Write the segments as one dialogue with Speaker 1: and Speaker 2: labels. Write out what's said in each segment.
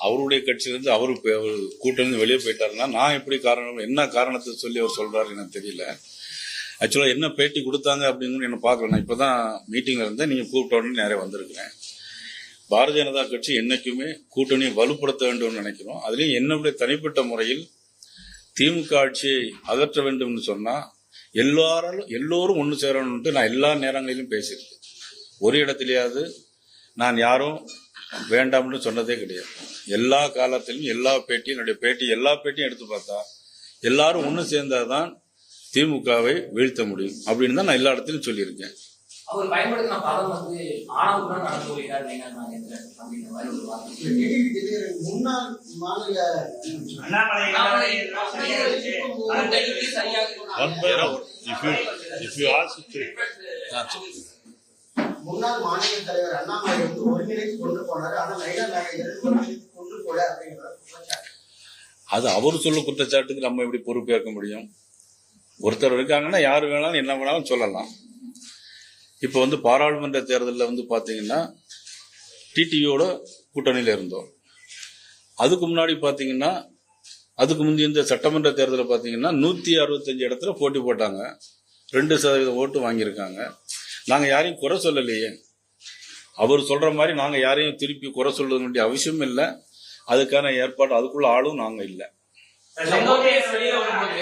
Speaker 1: அவருடைய கட்சியிலிருந்து அவரு அவர் கூட்டிலிருந்து வெளியே போயிட்டாருன்னா நான் எப்படி காரணம் என்ன காரணத்தை சொல்லி அவர் சொல்றாரு எனக்கு தெரியல. ஆக்சுவலாக என்ன பேட்டி கொடுத்தாங்க அப்படின்னு என்ன பார்க்கல. நான் இப்போதான் மீட்டிங்ல இருந்தேன். நீங்க கூப்பிட்ட உடனே நிறைய வந்திருக்கிறேன். பாரதிய ஜனதா கட்சி என்னைக்குமே கூட்டணியை வலுப்படுத்த வேண்டும்னு நினைக்கிறோம். அதுலயும் என்னுடைய தனிப்பட்ட முறையில் திமுக ஆட்சியை அகற்ற வேண்டும்னு சொன்னா எல்லாராலும் எல்லோரும் ஒன்று சேரணும்ட்டு நான் எல்லா நேரங்களிலும் பேசியிருக்கேன். ஒரு இடத்துலயாவது நான் யாரும் வேண்டாம்னு சொன்னதே கிடையாது எல்லா காலத்திலும் எல்லா பேட்டியும் என்னுடைய பேட்டி எல்லா பேட்டியும் எடுத்து பார்த்தா எல்லாரும் ஒன்று சேர்ந்தாதான் திமுகவை வீழ்த்த முடியும் அப்படின்னு தான் நான் எல்லா இடத்துலையும் சொல்லியிருக்கேன்
Speaker 2: அவர் பயன்படுத்தின பதம் வந்து ஆணவத்துடன் நடந்து கொள்கிறார் வேங்கன் நாகேந்திரன் அப்படின்ற மாதிரி ஒரு வார்த்தை
Speaker 3: டிடிவி தினகரன் முன்னாள் மாநில
Speaker 2: அண்ணாமலை சரியா இருந்துச்சு. அந்த கேள்வி சரியாக
Speaker 3: முன்னாள் மாநில தலைவர் அண்ணாமலை வந்து ஒருங்கிணைத்து கொண்டு போனாரு. ஆனா நைனா நாகேந்திரன் ஒருங்கிணைத்து கொண்டு போல அப்படிங்கிற குற்றச்சாட்டு.
Speaker 1: அது அவர் சொல்ல குற்றச்சாட்டுக்கு நம்ம எப்படி பொறுப்பேற்க முடியும்? ஒருத்தர் இருக்காங்கன்னா யார் வேணாலும் என்ன வேணாலும் சொல்லலாம். இப்போ வந்து பாராளுமன்ற தேர்தலில் வந்து பார்த்தீங்கன்னா டிடிவியோட கூட்டணியில் இருந்தோம். அதுக்கு முன்னாடி பார்த்தீங்கன்னா அதுக்கு முந்தைய இந்த சட்டமன்ற தேர்தலில் பார்த்தீங்கன்னா நூற்றி அறுபத்தஞ்சு இடத்துல போட்டி போட்டாங்க. ரெண்டு சதவீதம் ஓட்டு வாங்கியிருக்காங்க. நாங்கள் யாரையும் குறை சொல்லலையே. அவர் சொல்ற மாதிரி நாங்கள் யாரையும் திருப்பி குறை சொல்ல வேண்டிய அவசியம் இல்லை. அதுக்கான ஏற்பாடு அதுக்குள்ள ஆளும் நாங்கள் இல்லை.
Speaker 4: ஓபிஎஸ் வெளியில வரும்போது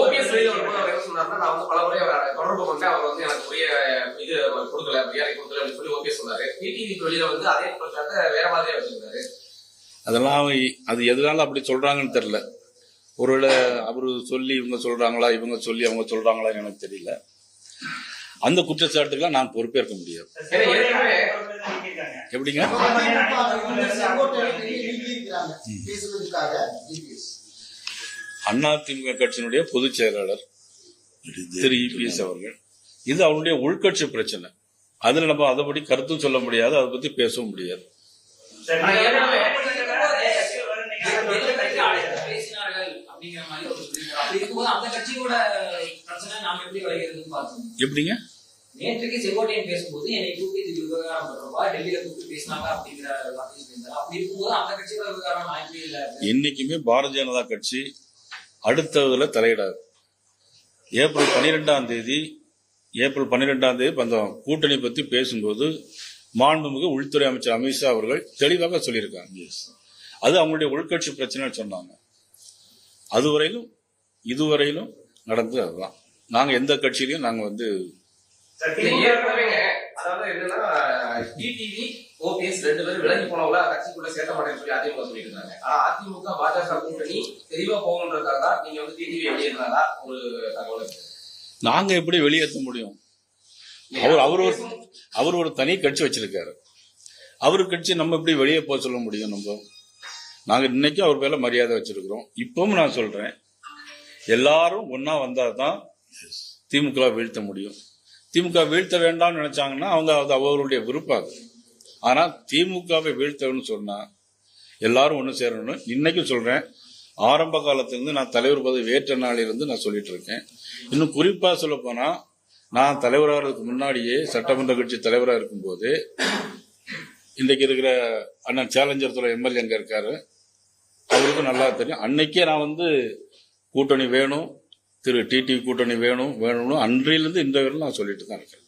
Speaker 4: ஓபிஎஸ் வெளியில வரும்போது அவர் என்ன சொன்னார்னா நான் வந்து பல முறை அவரை தொடர்பு கொண்டேன். அவர் வந்து எனக்கு உரிய இது கொடுக்கல மரியாதை கொடுக்கல அப்படின்னு சொல்லி ஓபிஎஸ் சொன்னாரு. டிடிவி வெளியில வந்து அதே குற்றச்சாட்டை வேற மாதிரியா வச்சிருந்தாரு.
Speaker 1: அதெல்லாம் அது எதனால அப்படி சொல்றாங்கன்னு தெரியல. ஒருவேளை அவரு சொல்லி இவங்க சொல்றாங்களா இவங்க சொல்லி அவங்க சொல்றாங்களான்னு எனக்கு தெரியல. அந்த குற்றச்சாட்டுக்கெல்லாம் நான் பொறுப்பேற்க முடியாது எப்படிங்க. அண்ணா திமுக கட்சியினுடைய பொதுச் செயலாளர் திரு இபிஎஸ் அவர்கள் இது அவருடைய உள்கட்சி பிரச்சனை அதுல நம்ம அதை பத்தி கருத்தும் சொல்ல முடியாது அதை பத்தி பேசவும் முடியாது
Speaker 2: அப்படிங்கிற மாதிரி ஒரு சொல்லியிருக்காரு. அப்படி இருக்கும்போது அந்த கட்சியோட பிரச்சனை நாம எப்படி விளைகிறதுன்னு பார்த்தோம்
Speaker 1: எப்படிங்க?
Speaker 2: நேற்றுக்கு செங்கோட்டையன் பேசும்போது என்னை கூப்பிட்டு இது விவகாரம் பண்றவா டெல்லியில கூப்பிட்டு பேசினாங்க அப்படிங்கிற அப்படி இருக்கும்போது அந்த கட்சியோட விவகாரம் எப்படி இல்ல.
Speaker 1: என்னைக்குமே பாரதிய ஜனதா கட்சி அடுத்ததுல தலையிடாது. ஏப்ரல் பன்னிரெண்டாம் தேதி ஏப்ரல் பன்னிரெண்டாம் தேதி அந்த கூட்டணி பத்தி பேசும்போது மாண்புமிகு உள்துறை அமைச்சர் அமித்ஷா அவர்கள் தெளிவாக சொல்லியிருக்காங்க. அது அவங்களுடைய உள்கட்சி பிரச்சனைன்னு சொன்னாங்க. அதுவரையிலும் இதுவரையிலும் நடந்தது அதுதான். நாங்க எந்த கட்சியிலையும் நாங்க வந்து
Speaker 4: அதாவது என்னன்னா டிடிவி ஓபிஎஸ் ரெண்டு பேரும் விலகி போனவங்கள கட்சிக்குள்ள சேர்க்க மாட்டேன்னு சொல்லி அதிமுக சொல்லிட்டு இருந்தாங்க. ஆனா அதிமுக பாஜக கூட்டணி தெளிவா போகணுன்றதுக்காக தான் நீங்க வந்து டிடிவி வெளியேறினதா ஒரு தகவல் இருக்கு.
Speaker 1: நாங்க எப்படி வெளியேற்ற முடியும்? அவர் அவர் ஒரு அவர் ஒரு தனி கட்சி வச்சிருக்காரு. அவர் கட்சி நம்ம எப்படி வெளியே போக சொல்ல முடியும் நம்ம? நாங்க இன்னைக்கும் அவர் மேல மரியாதை வச்சிருக்கிறோம். இப்பவும் நான் சொல்றேன். எல்லாரும் ஒன்னா வந்தாதான் திமுக வீழ்த்த முடியும். திமுக வீழ்த்த வேண்டாம்னு நினைச்சாங்கன்னா அவங்க அது அவர்களுடைய விருப்பம் அது. ஆனால் திமுகவை வீழ்த்தணும்னு சொன்னால் எல்லாரும் ஒன்று சேரணும்னு இன்னைக்கும் சொல்கிறேன் ஆரம்ப காலத்திலேருந்து நான் தலைவர் பதவி ஏற்ற நாளிலிருந்து நான் சொல்லிட்டு இருக்கேன். இன்னும் குறிப்பாக சொல்ல போனால் நான் தலைவராகிறதுக்கு முன்னாடியே சட்டமன்ற கட்சி தலைவராக இருக்கும்போது இன்றைக்கு இருக்கிற அண்ணன் சேலஞ்சர் துறை எம்எல்ஏ அங்கே இருக்காரு. அவருக்கும் நல்லா தெரியும். அன்னைக்கே நான் வந்து கூட்டணி வேணும் திரு டிடி கூட்டணி வேணும் வேணும்னு அன்றையிலிருந்து இன்றைய வரையிலும் நான் சொல்லிட்டு தான் இருக்கேன்.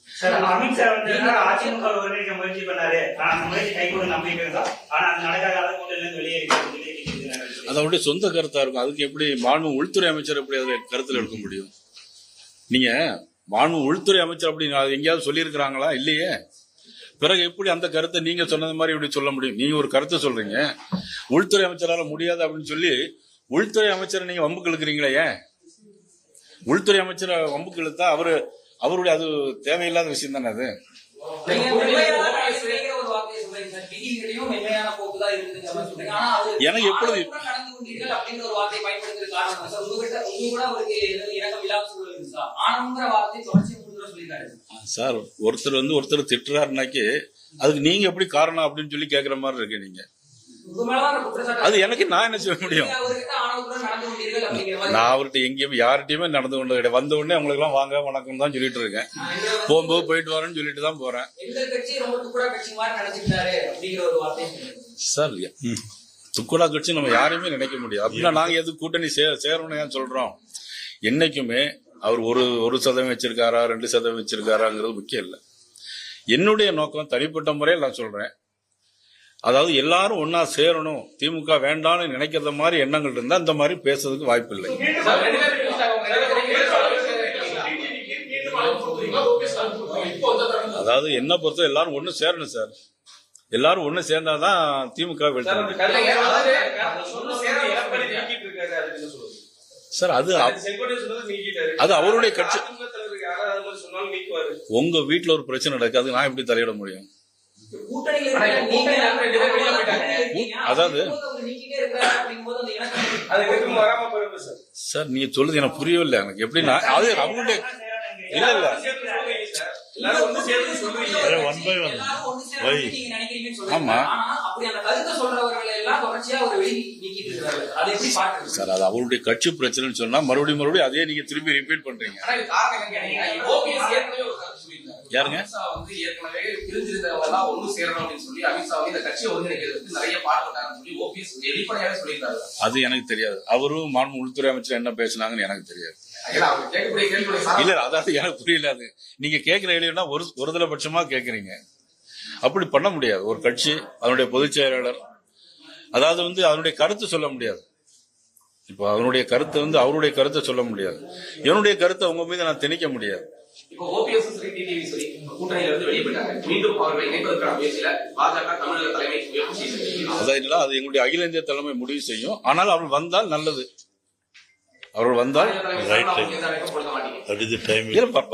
Speaker 5: அது
Speaker 1: அவருடைய சொந்த கருத்தா இருக்கும். அதுக்கு எப்படி மாண்பு உள்துறை அமைச்சர் எப்படி அதை கருத்தில் எடுக்க முடியும்? நீங்க மாண்பு உள்துறை அமைச்சர் அப்படி எங்கேயாவது சொல்லியிருக்கிறாங்களா? இல்லையே. பிறகு எப்படி அந்த கருத்தை நீங்க சொன்னது மாதிரி இப்படி சொல்ல முடியும்? நீங்க ஒரு கருத்தை சொல்றீங்க. உள்துறை அமைச்சரால முடியாது அப்படின்னு சொல்லி உள்துறை அமைச்சரை நீங்க வம்புக்கு இழுக்கிறீங்களே ஏன்? உள்துறை அமைச்சரை வம்புக்கு இழுத்தா அவரு அவருடைய அது தேவையில்லாத விஷயம் தானே அது? எனக்கு எப்பொழுது-
Speaker 2: சார்?
Speaker 1: ஒருத்தர் வந்து ஒருத்தர் திட்டுறாருனாக்கி அதுக்கு நீங்க எப்படி காரணம் அப்படின்னு சொல்லி கேக்குற மாதிரி இருக்கு நீங்க. அது எனக்கு நான் என்ன செய்ய முடியும்?
Speaker 2: நீங்க அவர்கிட்ட ஆணவத்துடன் நடந்து கொண்டீர்கள் அப்படிங்கிற மாதிரி.
Speaker 1: நான் அவர்கிட்ட எங்கேயும் யார்கிட்டயுமே நடந்து கொண்டது கிடையாது. வந்த உடனே உங்களுக்கு எல்லாம் வாங்க வணக்கம் தான் சொல்லிட்டு இருக்கேன். போகும்போது போயிட்டு வரேன்னு சொல்லிட்டு தான் போறேன்.
Speaker 2: எங்க கட்சி ரொம்ப துப்புரா கட்சி மாதிரி நினைச்சுக்கிட்டாரு அப்படிங்கிற ஒரு வார்த்தையை சொல்றீங்க
Speaker 1: சார் ம். துக்குடா கட்சி நம்ம யாரையுமே நினைக்க முடியாது. அப்படின்னா நாங்க எது கூட்டணி சே சேரணும்னு ஏன் சொல்றோம்? என்னைக்குமே அவர் ஒரு ஒரு சதவீதம் வச்சிருக்காரா ரெண்டு சதவீதம் வச்சிருக்காராங்கிறது முக்கியம் இல்லை. என்னுடைய நோக்கம் தனிப்பட்ட முறையில் நான் சொல்றேன். அதாவது எல்லாரும் ஒன்னா சேரணும் திமுக வேண்டாம்னு நினைக்கிறத மாதிரி எண்ணங்கள் இருந்தா அந்த மாதிரி பேசுறதுக்கு வாய்ப்பு இல்லை. அதாவது என்ன பொறுத்த எல்லாரும் ஒண்ணு சேரணும் சார் எல்லாரும் ஒண்ணு சேர்ந்தாதான் திமுக
Speaker 4: சேர
Speaker 1: அது. அது அவருடைய கட்சி. உங்க வீட்டுல ஒரு பிரச்சனை நடக்காது நான் எப்படி தலையிட முடியும் அதாவது-
Speaker 6: சார்.
Speaker 1: சார் நீங்க சொல்லுது எனக்கு புரியவில்லை. எனக்கு எப்படின்னா அது அவங்களுடைய இல்ல இல்ல.
Speaker 2: சேரணும்னு நீங்க நினைக்கிறீங்கன்னு சொல்றீங்க.
Speaker 1: ஆமா. சார் அது அவருடைய கட்சி பிரச்சனைன்னு சொன்னா மறுபடியும் மறுபடியும் அதே நீங்க திருப்பி ரிப்பீட் பண்றீங்க. யாருங்க?
Speaker 4: வந்து ஏற்கனவே பிரிஞ்சிருந்தவங்க எல்லாம் ஒண்ணு சேரணும் அப்படின்னு சொல்லி அமித்ஷா வந்து இந்த கட்சியை ஒருங்கிணைக்கிறதுக்கு நிறைய பாடுபட்டாருன்னு சொல்லி ஓபிஎஸ் வெளிப்படையாவே சொல்லியிருந்தாரு.
Speaker 1: அது எனக்கு தெரியாது. அவரும் மாண்பு உள்துறை அமைச்சர் என்ன பேசுனாங்கன்னு எனக்கு தெரியாது. இல்ல அதாவது எனக்கு புரியல அது. நீங்க கேட்கிற கேள்வினா ஒரு ஒருதலை பட்சமா கேக்குறீங்க அப்படி பண்ண முடியாது. ஒரு கட்சி அதனுடைய பொதுச் செயலாளர். அதாவது வந்து அதனுடைய கருத்து சொல்ல முடியாது. இப்போ அவனுடைய கருத்தை வந்து அவருடைய கருத்தை சொல்ல முடியாது. என்னுடைய கருத்தை உங்க மீது நான் திணிக்க முடியாது.
Speaker 4: இப்போ ஓபிஎஸ் டிடிவி சரி கூட்டணியில இருந்து வெளியே போயிட்டாங்க மீண்டும் அவர்களை இணைப்பதற்கான முயற்சியில பாஜக தமிழக தலைமை முயற்சி
Speaker 1: இல்ல, அது எங்களுடைய அகில இந்திய தலைமை முடிவு செய்யும். ஆனால் அவர்கள் வந்தால் நல்லது. அவர்கள் வந்தால்
Speaker 4: அவங்க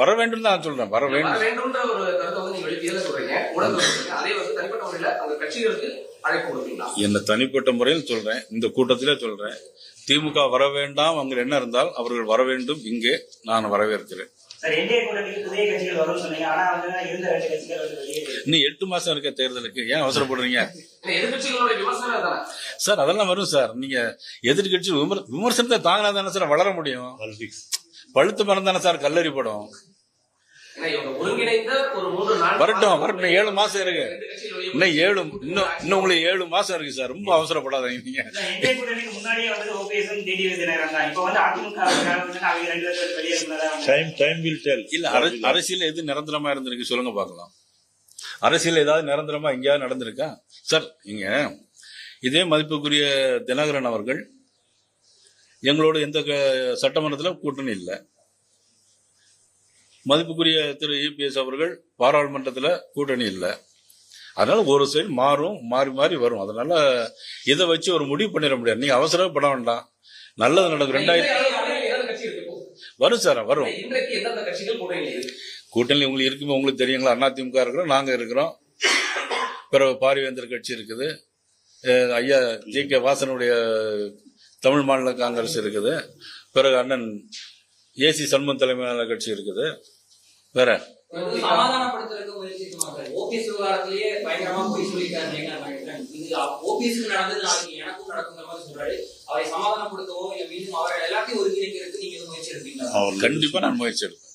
Speaker 1: வர வேண்டும் தான் நான் சொல்றேன். வர வேண்டும். என்ன தனிப்பட்ட முறையில் சொல்றேன். இந்த கூட்டத்திலே சொல்றேன். திமுக வர வேண்டாம். அங்க என்ன இருந்தால் அவர்கள் வர வேண்டும். இங்கே நான் வரவேற்கிறேன். இன்னும் எட்டு மாசம் இருக்க தேர்தலுக்கு ஏன் அவசரப்படுறீங்க? சார் அதெல்லாம் வரும் சார். நீங்க எதிர்கட்சி விமர் விமர்சனத்தை தாங்கினா தானே சார் வளர முடியும்? பழுத்து மரம் தானே சார் கல்லறி படம். வரட்டும் வரட்டும். ஏழு மாசம் இருக்கு. இன்னும் ஏழு இன்னும் இன்னும் உங்களுக்கு ஏழு மாசம் இருக்கு சார். ரொம்ப அவசரப்படாதீங்க. நீங்க
Speaker 7: டைம் டைம் வில் டெல்
Speaker 1: இல்ல அர- அரசியல் எது நிரந்தரமா இருந்திருக்கு சொல்லுங்க பார்க்கலாம். அரசியல் ஏதாவது நிரந்தரமா எங்கேயாவது நடந்திருக்கா? சார் நீங்க இதே மதிப்புக்குரிய தினகரன் அவர்கள் எங்களோட எந்த க- சட்டமன்றத்துல கூட்டணி இல்லை. மதிப்புக்குரிய திரு இபிஎஸ் அவர்கள் பாராளுமன்றத்தில் கூட்டணி இல்லை. அதனால ஒரு சைடு மாறும் மாறி மாறி வரும். அதனால இதை வச்சு ஒரு முடிவு பண்ணிட முடியாது. நீங்க பண்ண வேண்டாம். நல்லது நடக்கும். ரெண்டாயிரத்தி வரும் சார் வரும். கூட்டணி உங்களுக்கு இருக்குமே உங்களுக்கு தெரியுங்களா? அதிமுக இருக்கிறோம் நாங்க இருக்கிறோம். பிறகு பாரிவேந்தர் கட்சி இருக்குது. ஐயா ஜி. கே. வாசனுடைய தமிழ் மாநில காங்கிரஸ் இருக்குது. பிறகு அண்ணன் ஏசி சண்முகம் தலைமையிலான கட்சி இருக்குது. வேற?
Speaker 7: அவர்
Speaker 1: கண்டிப்பா நான் முயற்சி எடுப்பேன்.